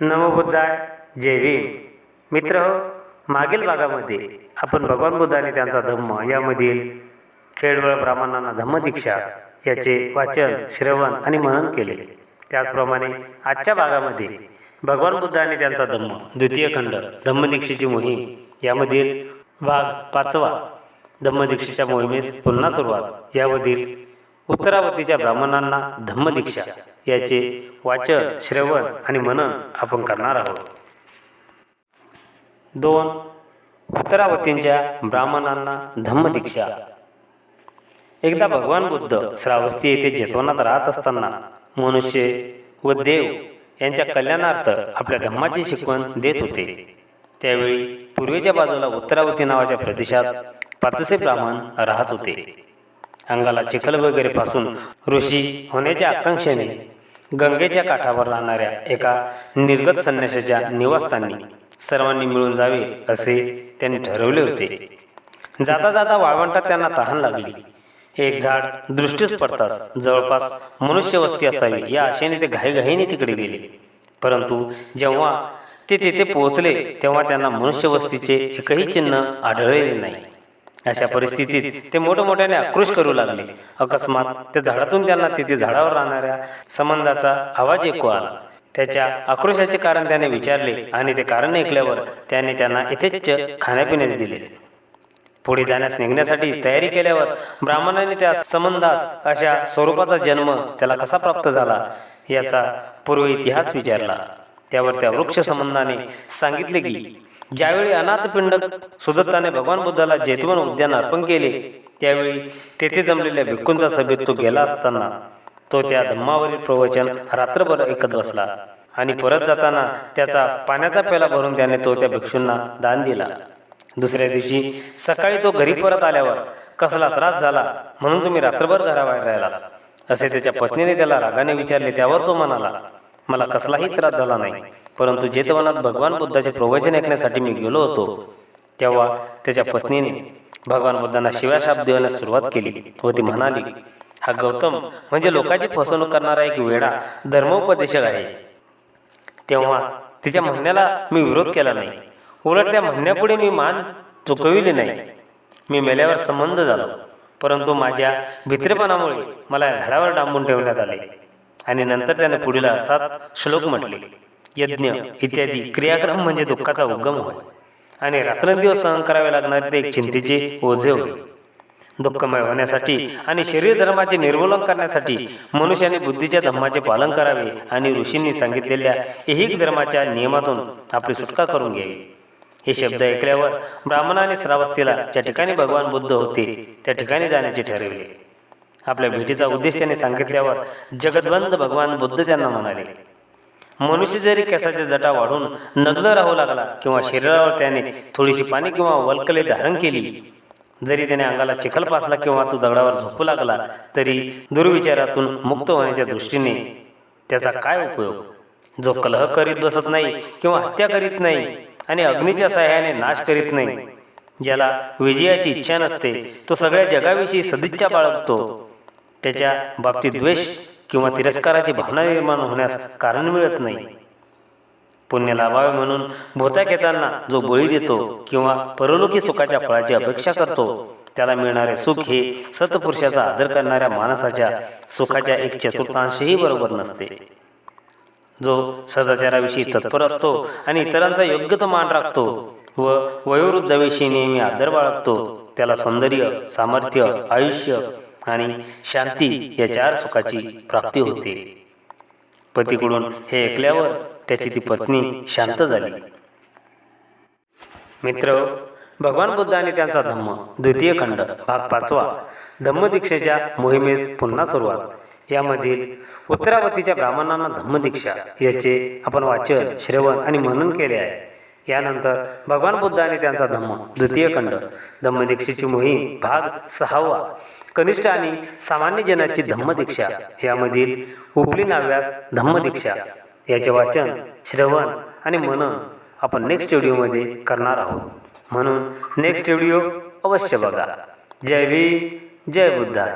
नमोबुद्धाय. जय भीम. मित्र मागील भागामध्ये आपण भगवान बुद्ध आणि त्यांचा धम्म यामधील खेळवळ ब्राह्मणांना धम्मदीक्षा याचे वाचन श्रवण आणि मनन केले. त्याचप्रमाणे आजच्या भागामध्ये भगवान बुद्ध आणि त्यांचा धम्म द्वितीय खंड धम्मदीक्षेची मोहीम यामधील भाग पाचवा धम्मदीक्षेच्या मोहिमेस पुन्हा सुरुवात. यामधील उत्तरावतीच्या ब्राह्मणांना धम्मदीक्षा याचे वाचन श्रवण आणि मनन आपण करणार आहोत. दोन उत्तरावतींच्या ब्राह्मणांना धम्मदीक्षा. एकदा भगवान बुद्ध श्रावस्ती येथे जेतवनात राहत असताना मनुष्य व देव यांच्या कल्याणार्थ आपल्या धम्माची शिकवण देत होते. त्यावेळी पूर्वेच्या बाजूला उत्तरावती नावाच्या प्रदेशात पाचसे ब्राह्मण राहत होते. अंगाला चिखल वगैरे पासून ऋषी होण्याच्या आकांक्षेने गंगेच्या काठावर राहणाऱ्या एका निर्गत संन्यासाच्या निवासस्थानी सर्वांनी मिळून जावे असे त्यांनी ठरवले होते. जाता जाता वाळवंटात त्यांना तहान लागली. एक झाड दृष्टीस पडताच जवळपास मनुष्यवस्ती असावी या आशेने ते घाईघाईने तिकडे गेले. परंतु जेव्हा ते तिथे पोहोचले तेव्हा त्यांना मनुष्यवस्तीचे एकही चिन्ह आढळलेले नाही. अशा परिस्थितीत ते मोठमोठ्याने आक्रोश करू लागले. अकस्मात त्या झाडातून त्यांना तिथे झाडावर राहणाऱ्या संबंधाचा आवाज ऐकू आला. त्याच्या आक्रोशाचे कारण त्याने विचारले आणि ते कारण ऐकल्यावर त्याने त्यांना यथेच्छ खाण्यापिण्यास दिले. पुढे जाण्यास निघण्यासाठी तयारी केल्यावर ब्राह्मणाने त्या संबंधास अशा स्वरूपाचा जन्म त्याला कसा प्राप्त झाला याचा पूर्व इतिहास विचारला. त्यावर त्या वृक्ष संबंधाने सांगितले की ज्यावेळी अनाथपिंड सुदत्ताने भगवान बुद्धाला जेतवन उद्यान अर्पण केले त्यावेळी तेथे जमलेल्या भिक्खूंचा सभेत तो गेला असताना तो त्या धम्मावरील प्रवचन रात्रभर ऐकत बसला आणि परत जाताना त्याचा पाण्याचा पेला भरून त्याने तो त्या भिक्षूंना दान दिला. दुसऱ्या दिवशी सकाळी तो घरी परत आल्यावर कसला त्रास झाला म्हणून तुम्ही रात्रभर घराबाहेर राहिलास? असे त्याच्या पत्नीने त्याला रागाने विचारले त्यावर तो म्हणाला मला कसलाही त्रास झाला नाही. परंतु जेतवनात भगवान बुद्धाचे प्रवचन ऐकण्यासाठी मी गेलो होतो. तेव्हा त्याच्या पत्नीने भगवान बुद्धांना शिव्याशाप देण्यास सुरुवात केली. व ती म्हणाली हा गौतम म्हणजे लोकांची फसवणूक करणारा एक वेडा धर्मोपदेशक आहे. तेव्हा तिच्या म्हणण्याला मी विरोध केला नाही. उलट त्या म्हणण्यापुढे मी मान चुकविली नाही. मी मेल्यावर संबंध झालो. परंतु माझ्या भित्रेपणामुळे मला या झाडावर डांबून ठेवण्यात आले. आणि नंतर त्याने पुढील अर्थात श्लोक म्हटले. यज्ञ इत्यादी क्रियाक्रम म्हणजे दुःखाचा उगम होय. आणि रात्रंदिवस सहन करावे लागणारे ते एक चिंतेचे ओझे होय. दुःखमय होण्यासाठी आणि शरीर धर्माचे निर्मूलन करण्यासाठी मनुष्याने बुद्धीच्या धर्माचे पालन करावे आणि ऋषींनी सांगितलेल्या ऐहिक धर्माच्या नियमातून आपली सुटका करून घ्यावी. हे शब्द ऐकल्यावर ब्राह्मणाने श्रावस्तीला ज्या ठिकाणी भगवान बुद्ध होते त्या ठिकाणी जाण्याचे ठरविले. आपल्या भेटीचा उद्देश त्याने सांगितल्यावर जगद्वंद भगवान बुद्ध त्यांना म्हणाले मनुष्य जरी केसाच्या जटा वाढून नग्न राहू लागला किंवा शरीरावर त्याने थोडीशी पाणी किंवा वल्कले धारण केली जरी त्याने अंगाला चिखल पासला किंवा तो दगडावर झोपू लागला तरी दुर्विचारातून मुक्त होण्याच्या दृष्टीने त्याचा काय उपयोग? जो कलह करीत बसत नाही किंवा हत्या करीत नाही आणि अग्नीच्या सहाय्याने नाश करीत नाही ज्याला विजयाची इच्छा नसते तो सगळ्या जगाविषयी सदिच्छा बाळगतो. त्याच्या बाबतीत द्वेष किंवा तिरस्काराची भावना निर्माण होण्यास कारण मिळत नाही. पुण्य लाभावे म्हणून भोत्याक येताना जो बळी देतो किंवा परलोकी सुखाच्या फळाची अपेक्षा करतो त्याला मिळणारे सुख हे सतपुरुषाचा आदर करणाऱ्या माणसाच्या सुखाच्या एक चतुर्थांशही बरोबर नसते. जो सदाचाराविषयी तत्पर असतो आणि इतरांचा योग्य तो मान राखतो व वयोवृद्धाविषयी नेहमी आदर बाळगतो त्याला सौंदर्य सामर्थ्य आयुष्य आणि शांती या चार सुखाची प्राप्ती होते. पतीकडून हे ऐकल्यावर त्याची ती पत्नी शांत झाली. मित्र भगवान बुद्ध आणि त्यांचा धम्म द्वितीय खंड भाग पाचवा धम्मदीक्षेच्या मोहिमेस पुन्हा सुरुवात. यामधील उत्तरावतीच्या ब्राह्मणांना धम्मदीक्षा याचे आपण वाचन श्रवण आणि मनन केले आहे. यानंतर भगवान बुद्ध आणि त्यांचा धम्म द्वितीय खंड धम्मदीक्षेची मोहीम भाग सहावा. कनिष्ठ आणि सामान्य जनाची धम्मदीक्षा यामधील उपली नाव्यास धम्मदीक्षा याचे वाचन श्रवण आणि मनन आपण नेक्स्ट व्हिडिओमध्ये करणार आहोत. म्हणून नेक्स्ट व्हिडिओ अवश्य बघा. जय भी जय बुद्धा.